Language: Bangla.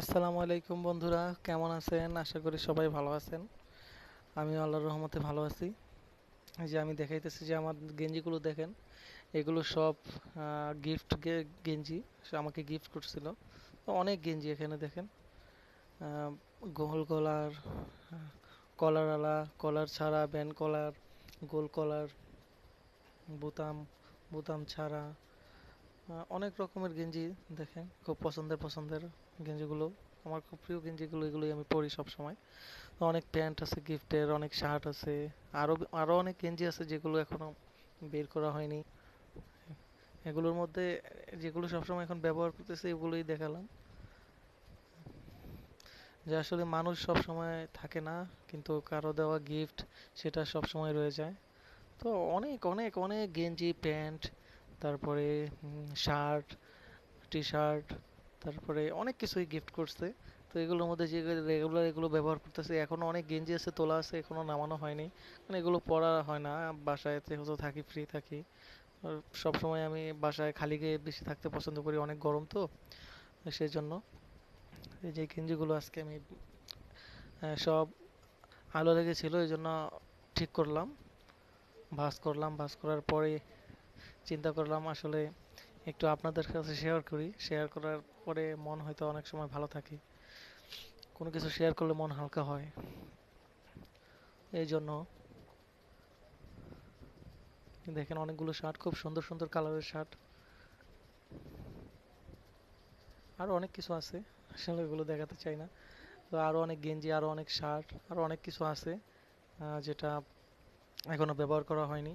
আসসালামু আলাইকুম বন্ধুরা, কেমন আছেন? আশা করি সবাই ভালো আছেন। আমি আল্লাহর রহমতে ভালো আছি। যে আমি দেখাইতেছি যে আমার গেঞ্জিগুলো দেখেন, এগুলো সব গিফট গেঞ্জি আমাকে গিফট করছিল। অনেক গেঞ্জি এখানে দেখেন। গোল কলার কলারওয়ালা কলার ছাড়া ব্যান্ড কলার গোল কলার বোতাম বোতাম ছাড়া অনেক রকমের গেঞ্জি দেখেন, খুব পছন্দের পছন্দের গেঞ্জিগুলো। আমার খুব প্রিয় গেঞ্জিগুলো, এগুলোই আমি পরি সব সময় তো অনেক প্যান্ট আছে, গিফটের, অনেক শার্ট আছে আরও আরও অনেক গেঞ্জি আছে যেগুলো এখনও বের করা হয়নি। এগুলোর মধ্যে যেগুলো সবসময় এখন ব্যবহার করতেছে, এগুলোই দেখালাম। যে আসলে মানুষ সব সময় থাকে না, কিন্তু কারও দেওয়া গিফট সেটা সব সময় রয়ে যায়। তো অনেক অনেক অনেক গেঞ্জি, প্যান্ট তারপরে শার্ট টি শার্ট তারপরে অনেক কিছুই গিফট করছে। তো এগুলোর মধ্যে যে রেগুলার এগুলো ব্যবহার করতেছে, এখনও অনেক গেঞ্জি আছে, তোলা আছে, এখনও নামানো হয়নি। মানে এগুলো পরা হয় না, বাসায় যেহেতু থাকি ফ্রি থাকি। সব সময় আমি বাসায় খালি গায়ে বেশি থাকতে পছন্দ করি, অনেক গরম তো সেই জন্য এই যে গেঞ্জিগুলো আজকে আমি সব আলো লেগেছিলো এই জন্য ঠিক করলাম। ভাঁজ করলাম, ভাঁজ করার পরে চিন্তা করলাম আসলে একটু আপনাদের কাছে শেয়ার করি। শেয়ার করার পরে মন হয়তো অনেক সময় ভালো থাকে। কোনো কিছু শেয়ার করলে মন হালকা হয়। এই জন্য দেখেন অনেকগুলো শার্ট খুব সুন্দর সুন্দর কালারের শার্ট আরও অনেক কিছু আছে। আসলে এগুলো দেখাতে চাই না। তো আরও অনেক গেঞ্জি আরও অনেক শার্ট আরও অনেক কিছু আছে যেটা এখনও ব্যবহার করা হয়নি।